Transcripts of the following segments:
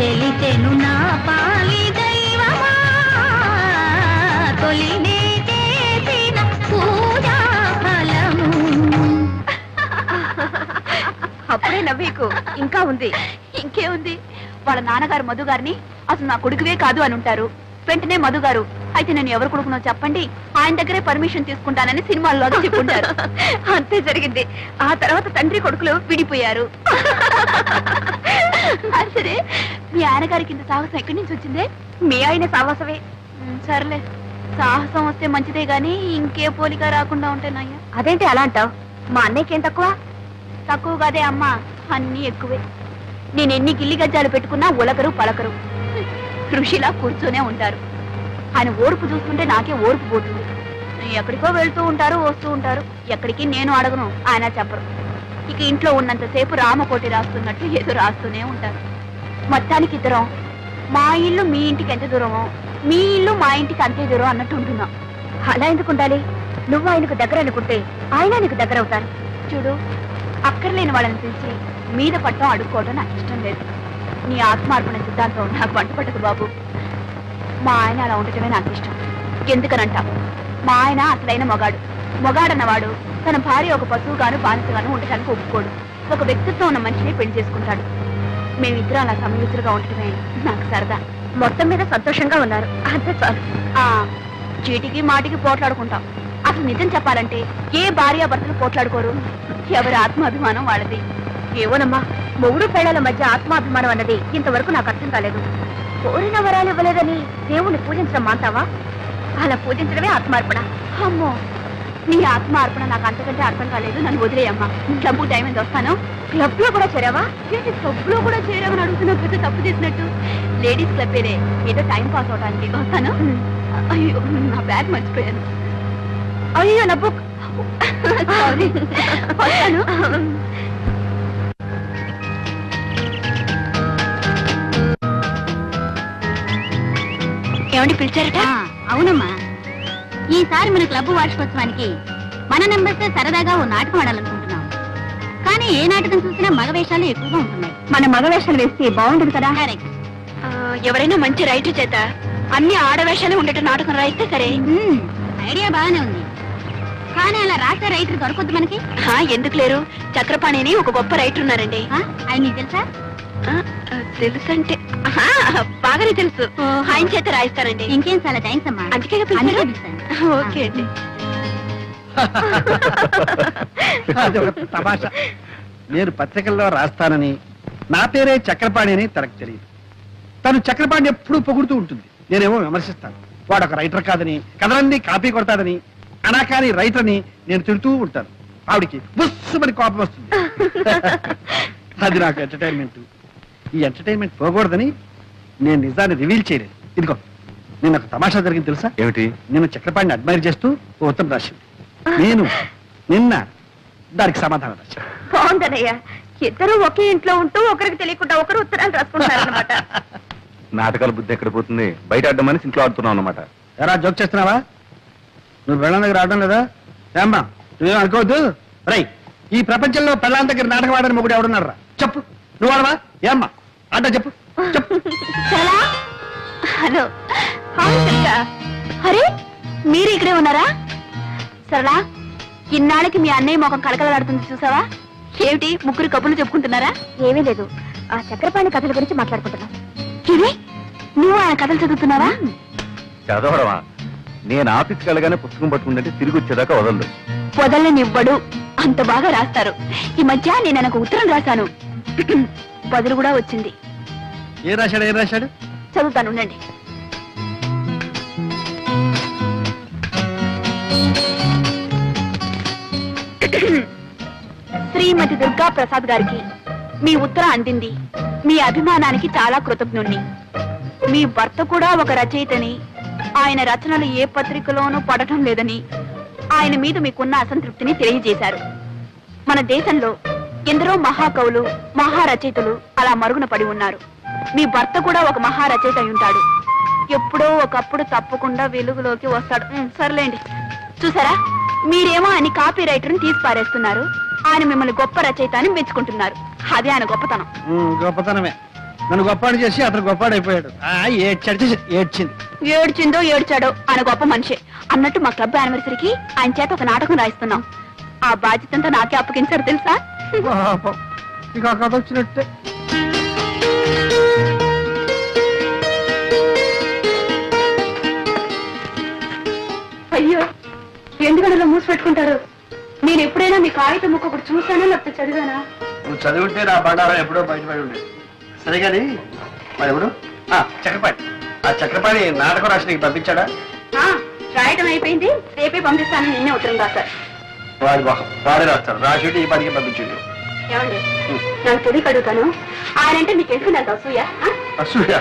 తెలిసెను నా పాలి దైవమా? తొలినే చేసిన పూజా ఫలము. అప్పుడే నవ్వేకు ఇంకా ఉంది. ఇంకేముంది వాళ్ళ నాన్నగారు మధు గారిని అసలు నా కొడుకువే కాదు అని ఉంటారు. వెంటనే మధు గారు అయితే నేను ఎవరు కొడుకునో చెప్పండి. ఆయన దగ్గరే పర్మిషన్ తీసుకుంటానని సినిమాల్లో చెప్పుంటారు. అంతే జరిగింది. ఆ తర్వాత తండ్రి కొడుకులు విడిపోయారు. అది సరే. మీ ఆయన గారికి ఇంత సాహసం ఎక్కడి నుంచి వచ్చిందే? మీ ఆయన సాహసమే. సర్లే. సాహసం వస్తే మంచిదే గాని ఇంకే పోలిక రాకుండా ఉంటే నయ్యా. అదేంటి అలా అంటావు? మా అన్నయ్యకి ఏం తక్కువ? తక్కువ కాదే అమ్మా అన్ని ఎక్కువే. నేను ఎన్ని గిల్లి గజ్జాలు పెట్టుకున్నా ఉలకరు పలకరు. ఋషిలా కూర్చొనే ఉంటారు. ఆయన ఓర్పు చూస్తుంటే నాకే ఓర్పు పోతుంది. ఎక్కడికో వెళ్తూ ఉంటారు వస్తూ ఉంటారు. ఎక్కడికి నేను అడగను ఆయన చెప్పరు. ఇక ఇంట్లో ఉన్నంతసేపు రామకోటి రాస్తున్నట్టు ఏదో రాస్తూనే ఉంటారు. మొత్తానికి ఇద్దరం మా ఇల్లు మీ ఇంటికి ఎంత దూరమో మీ ఇల్లు మా ఇంటికి అంతే దూరం అన్నట్టు ఉంటున్నాం. అలా ఎందుకు ఉండాలి? నువ్వు ఆయనకు దగ్గర అనుకుంటే ఆయన నీకు దగ్గర అవుతారు చూడు అక్కర్లేని వాళ్ళని పిలిచి మీద పట్టం అడుక్కోవడం నాకు ఇష్టం లేదు. నీ ఆత్మార్పణ సిద్ధాంతం నాకు వంట బాబు. మా ఆయన అలా ఉండటమే నాకు ఇష్టం. ఎందుకనంటావు? మా ఆయన అసలైన మగాడు. మొగాడన్నవాడు తన భార్య ఒక పశువుగాను బానిసగాను ఉండటానికి ఒప్పుకోడు. ఒక వ్యక్తిత్వం ఉన్న మనిషిని పెళ్ళి చేసుకుంటాడు. మేమిద్దరం అలా సమయుతులుగా ఉండటమే నాకు సరదా. మొత్తం మీద సంతోషంగా ఉన్నారు. అంతే చాలు. ఆ చీటికి మాటికి పోట్లాడుకుంటాం. అసలు నిజం చెప్పాలంటే ఏ భార్య భర్తలు పోట్లాడుకోరు? ఎవరి ఆత్మాభిమానం వాళ్ళది? ఏవోనమ్మా మొగుడు పేడల మధ్య ఆత్మాభిమానం అన్నది ఇంతవరకు నాకు అర్థం కాలేదు. కోరిన వరాలు ఇవ్వలేదని దేవుణ్ణి పూజించడం మాంటావా అలా పూజించడమే ఆత్మార్పణ. అమ్మో నీ ఆత్మార్పణ నాకు అంతకంటే అర్థం కాలేదు. నన్ను వదిలేయమ్మా. క్లబ్ టైం ఎంత వస్తాను? క్లబ్లో కూడా చేరావా? ఏంటి క్లబ్లో కూడా చేరావని అడుగుతున్నావు పెద్ద తప్పు చేసినట్టు? లేడీస్ క్లబ్ ఏదో టైం పాస్ అవడానికి వస్తాను. అయ్యో నా బ్యాగ్ మర్చిపోయాను. అయ్యో నా బుక్. సారీ వస్తాను. ఏమండి పిలిచారట? అవునమ్మా. ఈసారి మన క్లబ్ వార్షికోత్సవానికి మన నంబర్స్ సరదాగా ఓ నాటకం ఆడాలనుకుంటున్నాం. కానీ ఏ నాటకం చూసినా మగ వేషాలు ఎక్కువగా ఉంటున్నాయి. మన మగ వేషాలు వేస్తే బాగుండదు కదా? ఎవరైనా మంచి రైటర్ చేత అన్ని ఆడవేషాలే ఉండేట నాటకం రాయిస్తే సరే. ఐడియా బాగానే ఉంది. కానీ అలా రాసే రైటర్ దొరకొద్దు మనకి? ఆ, ఎందుకు లేరు? చక్రపాణిని ఒక గొప్ప రైటర్ ఉన్నారండి. ఆ, ఆయన తెలుసా? తెలుసంటే. బాగానే తెలుసు. ఆయన చేత రాయిస్తారండి ఇంకేం చాలా థ్యాంక్స్ అమ్మా. అందుకే పిలిచారు. ఓకే అండి. అది ఒక తమాషా. నేను పత్రికల్లో రాస్తానని నా పేరే చక్రపాణి అని తనకు తెలియదు. తను చక్రపాణి ఎప్పుడూ పొగుడుతూ ఉంటుంది. నేనేమో విమర్శిస్తాను. వాడు ఒక రైటర్ కాదని కథలన్నీ కాపీ కొడతాడని అనాకాని రైటర్ అని నేను తిడుతూ ఉంటాను. ఆవిడికి బుస్సుమని కోపం వస్తుంది. అది నాకు ఎంటర్టైన్మెంట్ ఈ ఎంటర్టైన్మెంట్ పోకూడదని నేను నిజాన్ని రివీల్ చేయలేదు. ఇదిగో నేను ఒక తమాషా జరిగింది తెలుసా? ఏమిటి? నేను చక్రపాణిని అడ్మైర్ చేస్తూ ఓ ఉత్తరం రాసింది. నేను నిన్న దానికి సమాధానం రాశాను. బాగుందనయ్య ఇద్దరు ఒకే ఇంట్లో ఉంటూ ఒకరికి తెలియకుండా ఒకరు ఉత్తరాలు రాసుకుంటారన్నమాట నాటకాల బుద్ధి ఎక్కడ పోతుంది? బయట అడ్డమని ఇంట్లో ఆడుతున్నావు అనమాట ఎరా జోక్ చేస్తున్నావా? నువ్వు వెళ్ళం దగ్గర ఆడడం లేదా? ఏమ్మా నువ్వేం అనుకోవద్దు? రై ఈ ప్రపంచంలో పెళ్ళాం దగ్గర నాటకం ఆడని మొగుడు ఎవడున్నారా చెప్పు. నువ్వు ఆడవా? ఏమ్మా చెప్పు చెప్పు. చాలా? హలో. అరే మీరు ఇక్కడే ఉన్నారా? సరళా ఇన్నాళ్ళకి మీ అన్నయ్య ముఖం కలకలలాడుతుంది చూసావా? ఏమిటి ముగ్గురు కబుర్లు చెప్పుకుంటున్నారా? ఏమీ లేదు. ఆ చక్రపాణి కథల గురించి మాట్లాడుకుంటున్నాం. ఇది నువ్వు ఆయన కథలు చదువుతున్నావా? చదవడమా? నేను ఆఫీస్కి వెళ్ళగానే పుస్తకం పట్టుకుంటే తిరిగి వచ్చేదాకా వదలదు వదలనివ్వడు. అంత బాగా రాస్తారు. ఈ మధ్య నేను ఆయనకు ఉత్తరం రాశాను. బదులు కూడా వచ్చింది. ఏం రాశాడు ఏం రాశాడు? చదువుతాను ఉండండి శ్రీమతి దుర్గా ప్రసాద్ గారికి మీ ఉత్తరం అందింది. మీ అభిమానానికి చాలా కృతజ్ఞుణ్ణి. మీ భర్త కూడా ఒక రచయితని. ఆయన రచనలు ఏ పత్రికలోనూ పడటం లేదని ఆయన మీద మీకున్న అసంతృప్తిని తెలియజేశారు. మన దేశంలో ఎందరో మహాకవులు మహారచయితలు అలా మరుగున పడి ఉన్నారు. మీ భర్త కూడా ఒక మహారచయిత అయి ఉంటాడు. ఎప్పుడో ఒకప్పుడు తప్పకుండా వెలుగులోకి వస్తాడు. ఉమ్, సర్లేండి. చూసారా? మీరేమో ఆయన కాపీ రైటర్ని తీసి పారేస్తున్నారు. ఆయన మిమ్మల్ని గొప్ప రచయిత అని మెచ్చుకుంటున్నారు. అదే ఆయన గొప్పతనం. ఉమ్, గొప్పతనమే. నన్ను గొప్పాడు చేసి అతను గొప్పాడు అయిపోయాడు ఆ, ఏడ్చాడు ఛీ, ఏడ్చింది. ఏడ్చిందో ఏడ్చాడో ఆయన గొప్ప మనిషి. అన్నట్టు మా క్లబ్ యానివర్సరీకి ఆయన చేత ఒక నాటకం రాయిస్తున్నాం. ఆ బాధ్యతంతా నాకే అప్పగించారు తెలుసా? పాపం. ఇక ఆ కథ వచ్చినట్టే. అయ్యో ఎందుకనలో మూసి పెట్టుకుంటారు? నేను ఎప్పుడైనా మీ కాగితం ముక్క ఒకటి చూసానా లేకపోతే చదివానా? నువ్వు చదివితే నా బండారం ఎప్పుడో బయటపడి ఉండేది. సరే కానీ మరి ఎవరు ఆ, చక్రపాణి. ఆ చక్రపాణి నాటకం రాసి నీకు పంపించాడా? ఆ, రాయటం అయిపోయింది. రేపే పంపిస్తాను నిన్నే ఉత్తరం రాశారు. వాడి మొహం. వాడే రాస్తాడు. రాసి ఈ పనికి పంపించండి ఏమండి? నాకు తెలియక అడుగుతాను. ఆయన అంటే మీకు ఎందుకు నాకు అసూయ? ఆ? అసూయ?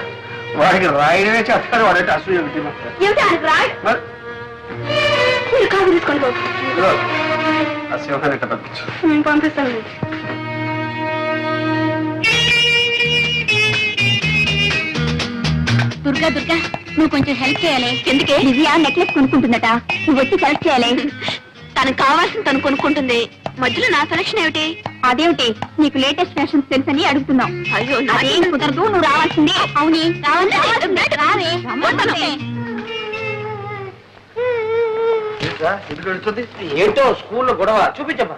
వాడికి రాయడమే చేస్తాడు. వాడంటే అసూయ ఒకటి మాత్రం. ఏమిటి ఆయనకు రాయ్? మరి? మీరు కాదు తీసుకోండి బాబు ఇదిగో, ఆ సింహాన్ని ఇట్ట పంపించు. నేను పంపిస్తాను దుర్గా దుర్గా నువ్వు కొంచెం హెల్ప్ చేయాలి. ఎందుకే? దివ్య నెక్లెస్ కొనుక్కుంటుందట. నువ్వు వచ్చి సెలెక్ట్ చేయాలి. తనకు కావాల్సిన తను కొనుక్కుంటుంది. మధ్యలో నా సెలక్షన్ ఏమిటి? అదేమిటి? నీకు లేటెస్ట్ ఫ్యాషన్స్ తెలుసని అడుగుతున్నావు అయ్యో అదేం కుదరదు నువ్వు రావాల్సిందే. అవుని. ఏంటో స్కూల్లో గొడవ. చూపించమ్మా.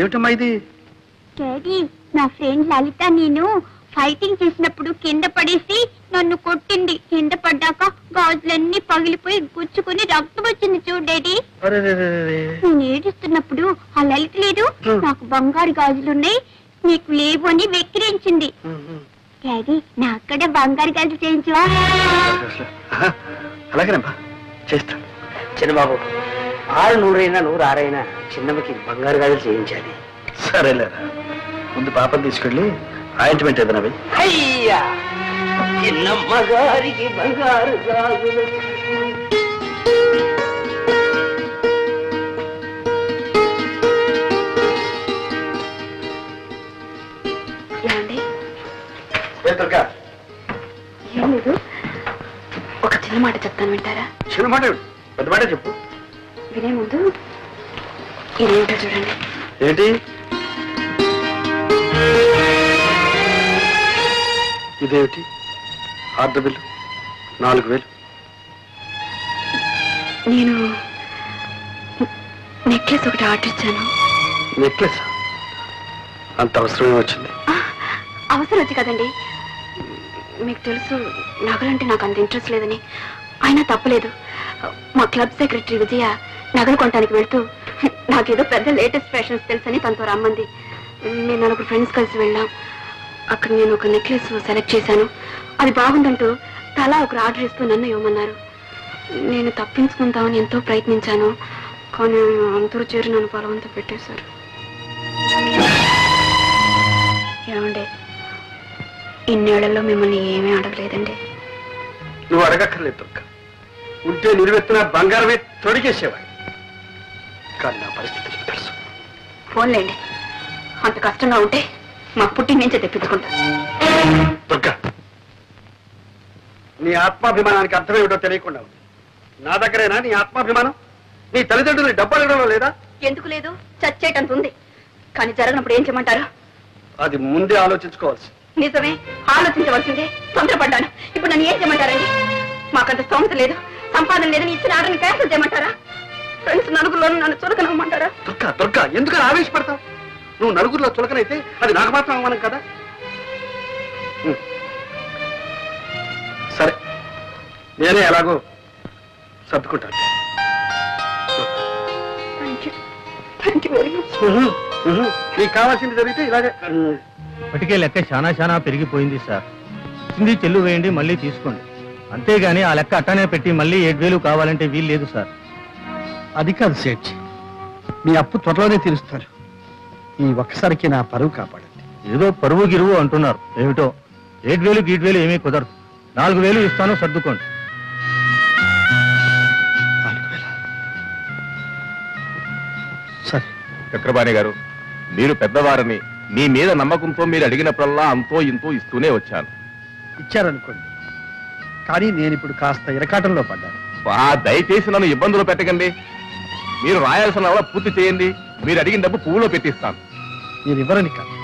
ఏమిటమ్మా ఇది? డాడీ నా ఫ్రెండ్ లలిత నేను ఫైటింగ్ చేసినప్పుడు కింద పడేసి నన్ను కొట్టింది. కింద పడ్డాక గాజులన్నీ పగిలిపోయి గుచ్చుకుని రక్తం వచ్చింది చూడేది. నేను ఏడుస్తున్నప్పుడు ఆ లలిత లేదు. నాకు బంగారు గాజులున్నాయి. నీకు లేవు అని వెక్కిరించింది. డాడీ నా అక్కడ బంగారు గాజులు చేయించవా? ఆహా, అలాగేనమ్మా. చేస్తాను చిన్నబాబు ఆరు నూరైనా నూరు ఆరైనా చిన్నమ్మకి బంగారు గాజులు చేయించాలి. సరేలేరా. ముందు పాపం తీసుకెళ్ళి ఆయింట్మెంట్ ఏదైనా. అయ్యా చిన్నమ్మ గారికి బంగారు గాజులు. ఏమండి? ఏ దుర్గా? ఏం లేదు. ఒక చిన్న మాట చెప్తాను వింటారా? చిన్న మాట? పెద్ద మాట చెప్పు. వినే ముందు ఇదేంటో చూడండి. ఏంటి? ఇదేమిటి? Order bill? నాలుగు వేలు. నేను నెక్లెస్ ఒకటి ఆర్డర్ ఇచ్చాను. నెక్లెస్? అంత అవసరమే వచ్చింది. అవసరం వచ్చి కదండి. మీకు తెలుసు నగలంటే నాకు అంత ఇంట్రెస్ట్ లేదని. అయినా తప్పలేదు. మా క్లబ్ సెక్రటరీ విజయ నగలు కొనడానికి వెళ్తూ నాకేదో పెద్ద లేటెస్ట్ ఫ్యాషన్స్ తెలుసని తనతో రమ్మంది. నేను నలుగురు ఫ్రెండ్స్ కలిసి వెళ్ళాం. అక్కడ నేను ఒక నెక్లెస్ సెలెక్ట్ చేశాను. అది బాగుందంటూ తలా ఒకరు ఆర్డర్ ఇస్తూ నన్ను ఇవ్వమన్నారు. నేను తప్పించుకుందామని ఎంతో ప్రయత్నించాను కానీ అందరూ చేరి నన్ను బలవంతం పెట్టేశారు. ఏమండి ఇన్నేళ్ళలో మిమ్మల్ని ఏమీ అడగలేదండి. నువ్వు అడగక్కర్లేదు దుర్గా. ఉంటే నిలువెత్తిన బంగారమే తొడిగేసేవాడి కానీ నా పరిస్థితి తెలుసు. ఫోన్లేండి. అంత కష్టంగా ఉంటే మా పుట్టిన నుంచే తెప్పించుకుంటా. దుర్గా నీ ఆత్మాభిమానానికి అర్థమేమిటో తెలియకుండా ఉంది. నా దగ్గరేనా నీ ఆత్మాభిమానం? నీ తల్లిదండ్రులు డబ్బు అడగడంలో లేదా? ఎందుకు లేదు? చచ్చేటంత ఉంది. కానీ జరగనప్పుడు ఏం చేయమంటారు? అది ముందే ఆలోచించుకోవాల్సి. నిజమే ఆలోచించవలసిందే. తొందరపడ్డాను. ఇప్పుడు నన్ను ఏం చేయమంటారండి? మాకంత స్తోమత లేదు. సంపాదన లేదని ఇచ్చిన ఆర్డర్ని క్యాన్సిల్ చేయమంటారా? ఫ్రెండ్స్ నలుగురిలోనూ నన్ను చురకనమ్మంటారా? దుర్గా దుర్గా ఎందుకని ఆవేశపడతావు? నువ్వు నలుగురిలో చులకనైతే అది నాకు మాత్రం అవమానం కదా. సరే. నేనే ఎలాగో సర్దుకుంటాను. నీకు కావాల్సింది జరిగితే ఇలాగే. ఇప్పటికే లెక్క చాలా చాలా పెరిగిపోయింది సార్. చింది చెల్లు వేయండి మళ్ళీ తీసుకోండి. అంతేగాని ఆ లెక్క అట్టానే పెట్టి మళ్ళీ ఏడు వేలు కావాలంటే వీలు లేదు సార్. అది కాదు సేఠ్ మీ అప్పు త్వరలోనే తీరుస్తారు. ఈ ఒక్కసారికి నా పరువు కాపాడండి. ఏదో పరువు గిరువు అంటున్నారు. ఏమిటో? ఏడు వేలు గీటు వేలు ఏమీ కుదరదు. నాలుగు వేలు ఇస్తాను సర్దుకోండి. నాలుగు వేల? సరే. చక్రపాణి గారు మీరు పెద్దవారని మీ మీద నమ్మకంతో మీరు అడిగినప్పుడల్లా అంతో ఇంతో ఇస్తూనే వచ్చాను. ఇచ్చారనుకోండి. కానీ నేను ఇప్పుడు కాస్త ఇరకాటంలో పడ్డాను. ఆ దయచేసి నన్ను ఇబ్బందులు పెట్టకండి. మీరు రాయాల్సిన అలా పూర్తి చేయండి. మీరు అడిగిన డబ్బు పువ్వులో పెట్టిస్తాను. మీరు ఇవ్వరని కాదు.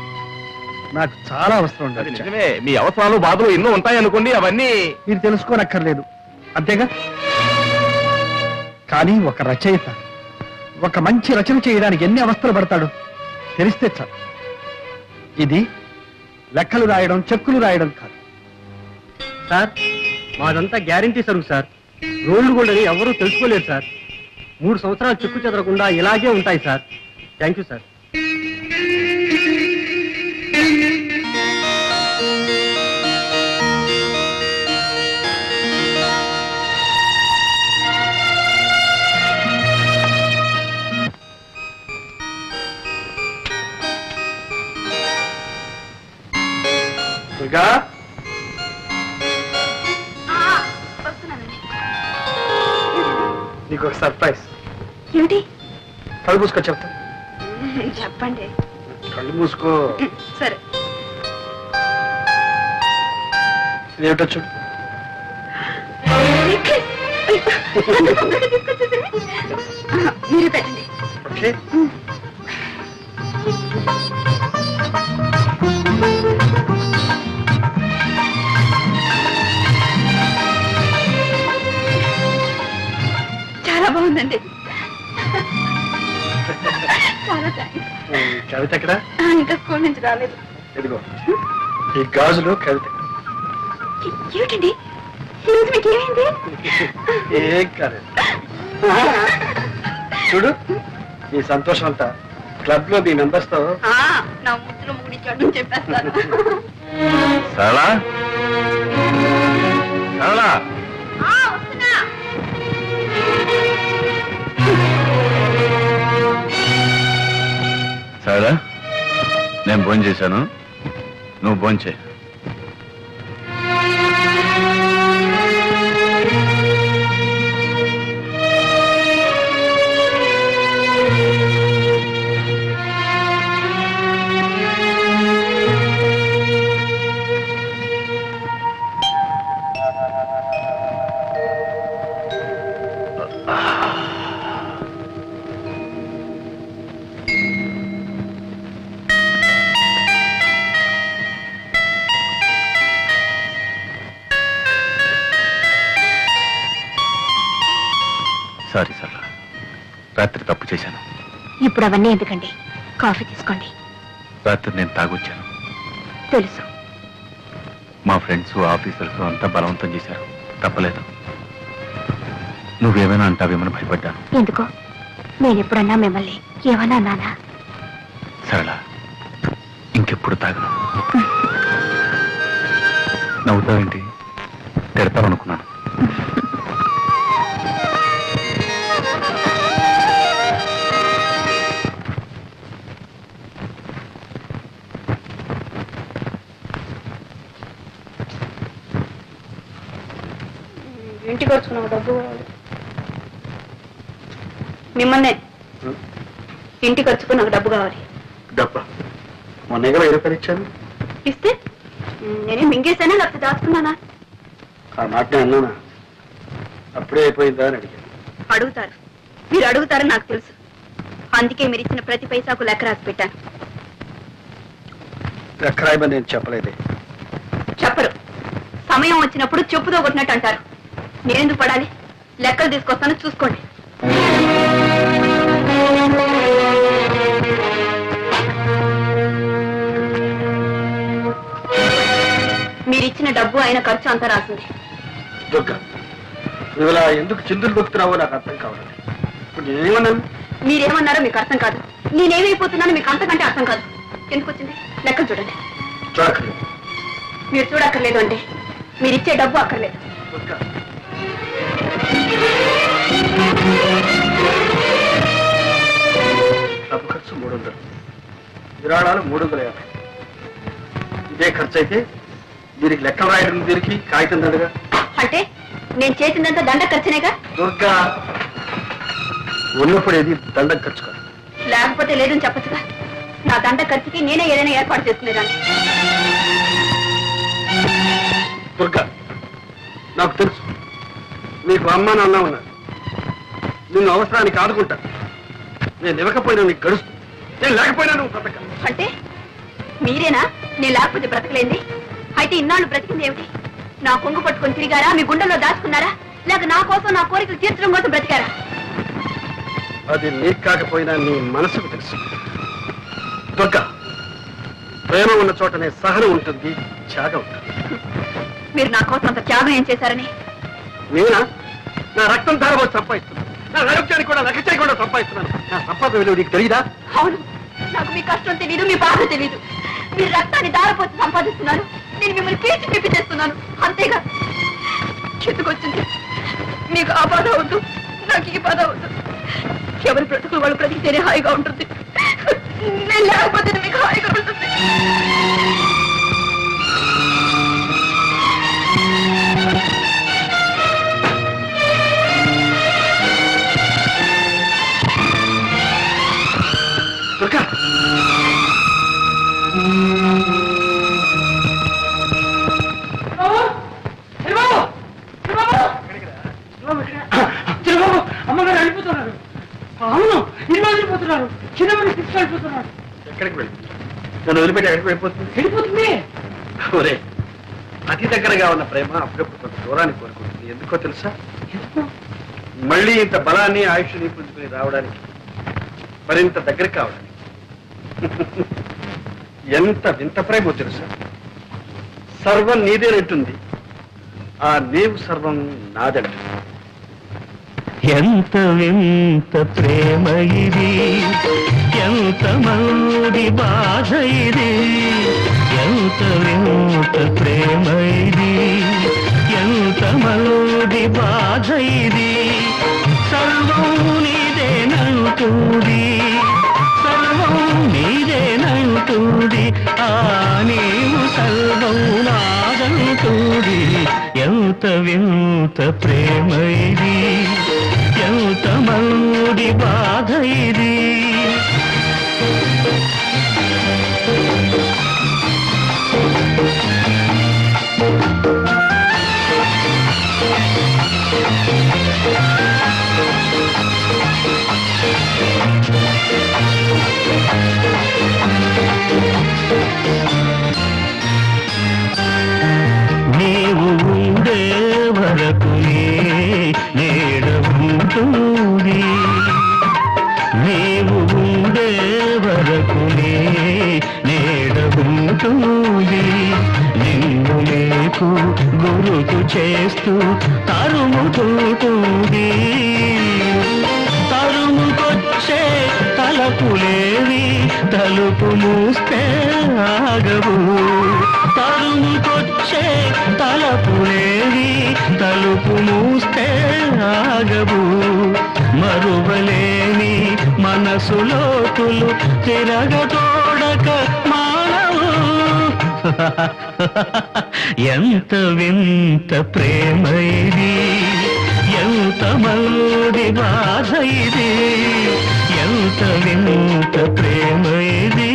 నాకు చాలా అవసరం అది ఉండదు నిజమే. మీ అవసరాలు బాధలు ఎన్నో ఉంటాయనుకోండి అవన్నీ మీరు తెలుసుకోనక్కర్లేదు. అంతేగా? కానీ ఒక రచయిత ఒక మంచి రచన చేయడానికి ఎన్ని అవస్థలు పడతాడు? తెలిస్తే చాలు. ఇది లెక్కలు రాయడం చెక్కులు రాయడం కాదు. సార్ మాదంతా గ్యారంటీ సరుకు సార్. రోడ్లు కూడా ఎవరూ తెలుసుకోలేరు సార్. మూడు సంవత్సరాలు చెక్కు చెదరకుండా ఇలాగే ఉంటాయి sir. Thank you sir Durga? నీకు ఒక సర్ప్రైజ్. ఏమిటి? కళ్ళు మూసుకో చెప్తా. చెప్పండి. కళ్ళు మూసుకో. సరే. చూడు. మీరు పెట్టండి. ఓకే. కవిత ఎక్కడ? ఇంకా స్కూల్ నుంచి రాలేదు. ఇదిగో. ఈ గాజులు కవిత. ఏమిటండి? ఈరోజు మీకు ఏమైంది? ఏం కాలేదు. చూడు ఈ సంతోషం అంతా క్లబ్లో మీ మెంబర్స్తో ఆ, నా ముద్దులు ముగిడిచాడు చెప్పేస్తాను. సరళా? సరళా? ఆ, వస్తున్నా. కాదా నేను భోజనం చేశాను నువ్వు భోంచే చేయి రాత్రి తప్పు చేశాను. ఇప్పుడు అవన్నీ ఎందుకండి? కాఫీ తీసుకోండి. రాత్రి నేను తాగొచ్చాను. తెలుసు. మా ఫ్రెండ్స్ ఆఫీసర్స్ అంతా బలవంతం చేశారు. తప్పలేదు. నువ్వేమైనా అంటావేమని భయపడ్డాను. ఎందుకో? నేను ఎప్పుడన్నా మిమ్మల్ని ఏమన్నా నానా సరళ ఇంకెప్పుడు తాగను. నవ్వుతావేంటి? తిడతావనుకున్నాను. ఇంటికి వచ్చుకుని నాకు డబ్బు కావాలి. డబ్బా? మొన్న ఎగల ఏ రూపాయలు ఇచ్చాను ఇస్తే? నేనే మింగేసానా లేకపోతే దాచుకున్నానా? ఆ మాట నేను అన్నానా? అప్పుడే అయిపోయిందా అని అడిగాను. అడుగుతారు. మీరు అడుగుతారని నాకు తెలుసు. అందుకే మీరు ఇచ్చిన ప్రతి పైసాకు లెక్క రాసి పెట్టాను. ఎక్కరాయమని నేను చెప్పలేదే. చెప్పరు. సమయం వచ్చినప్పుడు చెప్పుతో కొట్టినట్టు అంటారు. నేనెందుకు పడాలి? లెక్కలు తీసుకొస్తాను చూసుకోండి. డబ్బు అయిన ఖర్చు అంతా రాసింది. దుర్గా నువ్వు ఇలా ఎందుకు చిందులు దొక్కుతున్నావో నాకు అర్థం కావాలి ఇప్పుడు నేనేమన్నాను? మీరేమన్నారో మీకు అర్థం కాదు. నేనేమైపోతున్నానో మీకు అంతకంటే అర్థం కాదు. ఎందుకు వచ్చింది? లెక్కలు చూడండి. చూడక్కర్లేదు. మీరు చూడక్కర్లేదు అంటే మీరు ఇచ్చే డబ్బు అక్కర్లేదు. దుర్గా. డబ్బు ఖర్చు మూడు వందలు. విరాళాలు మూడు వందల యాభై. ఇదే ఖర్చు అయితే దీనికి లెక్కలు రాయడం దీనికి కాగితం దండగా. అంటే నేను చేసిందంతా దండ ఖర్చునేగా? దుర్గా ఉన్నప్పుడు ఏది దండం ఖర్చు కాదు. లేకపోతే లేదని చెప్పచ్చుగా. నా దండ ఖర్చుకి నేనే ఏదైనా ఏర్పాటు చేసుకునేదాన్ని దుర్గా నాకు తెలుసు. నీకు అమ్మ నాన్న ఉన్నారు. నిన్ను అవసరానికి ఆదుకుంటా. నేను ఇవ్వకపోయినా నీకు గడుస్తు. నేను లేకపోయినా నువ్వు బ్రతక. అంటే మీరేనా? నేను లేకపోతే బ్రతకలేంది? అయితే ఇన్నాళ్ళు బ్రతికింది ఏమిటి? నా కొంగు పట్టుకొని తిరిగారా? మీ గుండెల్లో దాచుకున్నారా? లేక నా కోసం నా కోరికలు తీర్చడం కోసం బ్రతికారా? అది నీకు కాకపోయినా నీ మనసుకు తెలుసు. దుర్గా ప్రేమ ఉన్న చోటనే సహనం ఉంటుంది త్యాగం ఉంటుంది. మీరు నా కోసం అంత త్యాగం ఏం చేశారని? నేనా? నా రక్తం ధారబోసి సంపాదిస్తున్నాను. నా ఆరోగ్యానికి కూడా లెక్క చేయకుండా సంపాదిస్తున్నాను. నా సంపాదన విలువ నీకు తెలియదా అవును. నాకు మీ కష్టం తెలీదు మీ బాధ తెలీదు. మీరు రక్తాన్ని దారపోసి సంపాదిస్తున్నారు. నేను మిమ్మల్ని పీల్చి పిప్పి చేస్తున్నాను. అంతేగా. చెట్టుకొచ్చింది మీకు ఆ బాధ వద్దు. నాకు ఈ బాధ వద్దు. ఎవరి బ్రతుకులు వాళ్ళు బ్రతికితేనే హాయిగా ఉంటుంది. నేను లేకపోతే మీకు హాయిగా ఉంటుంది. దుర్గా! ప్రేమ అప్పుడప్పుడు కొంత దూరాన్ని కోరుకుంటుంది. ఎందుకో తెలుసా? మళ్ళీ ఇంత బలాన్ని ఆయుష్ని పుంజుకుని రావడానికి మరింత దగ్గర కావడానికి ఎంత వింత ప్రేమో తెలుసా? సర్వం నీదేనంటుంది. ఆ నీవు సర్వం నాదంటుంది. ఎంత వింత ప్రేమ ఇది? ఎంత మంది బాధ ఇది? ఎంత వింత ప్రేమ ఇది ఎంత మంది బాధ ఇది సర్వం నీదేనంటుంది సర్వం నీదేనంటుంది ఆ నీవు సర్వం నాదంటుంది ఎంత వింత ప్రేమ ఇది ఎంత మంది బాధ ఉంటుంది నిన్ను నీకు గురుకు చేస్తూ తరుముతుంటుంది తరుముకొచ్చే తలపులేవి తలుపు మూస్తే ఆగవు. తరుముకొచ్చే తలపులేవి తలుపు మూస్తే ఆగవు. మరువలేని మనసులోతులు తిరగతోడక మా ఎంత వింత ప్రేమ ఇది? ఎంత మంది బాధ ఇది? ఎంత వింత ప్రేమ ఇది?